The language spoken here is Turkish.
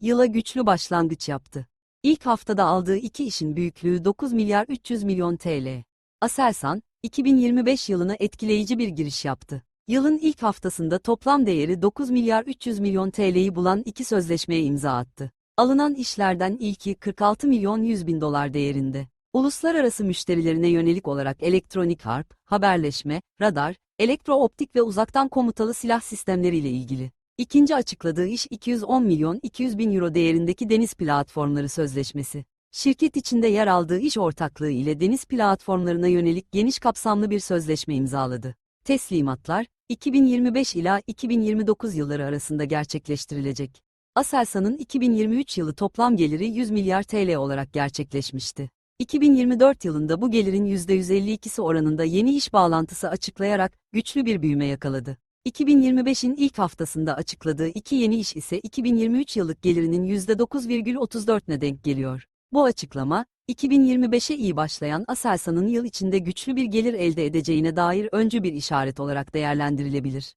yıla güçlü başlangıç yaptı. İlk haftada aldığı iki işin büyüklüğü 9 milyar 300 milyon TL. Aselsan, 2025 yılına etkileyici bir giriş yaptı. Yılın ilk haftasında toplam değeri 9 milyar 300 milyon TL'yi bulan iki sözleşmeye imza attı. Alınan işlerden ilki 46 milyon 100 bin dolar değerinde. Uluslararası müşterilerine yönelik olarak elektronik harp, haberleşme, radar, elektrooptik ve uzaktan komutalı silah sistemleriyle ilgili. İkinci açıkladığı iş 210 milyon 200 bin euro değerindeki deniz platformları sözleşmesi. Şirket içinde yer aldığı iş ortaklığı ile deniz platformlarına yönelik geniş kapsamlı bir sözleşme imzaladı. Teslimatlar, 2025 ila 2029 yılları arasında gerçekleştirilecek. Aselsan'ın 2023 yılı toplam geliri 100 milyar TL olarak gerçekleşmişti. 2024 yılında bu gelirin %152'si oranında yeni iş bağlantısı açıklayarak güçlü bir büyüme yakaladı. 2025'in ilk haftasında açıkladığı iki yeni iş ise 2023 yıllık gelirinin %9,34'ne denk geliyor. Bu açıklama, 2025'e iyi başlayan Aselsan'ın yıl içinde güçlü bir gelir elde edeceğine dair öncü bir işaret olarak değerlendirilebilir.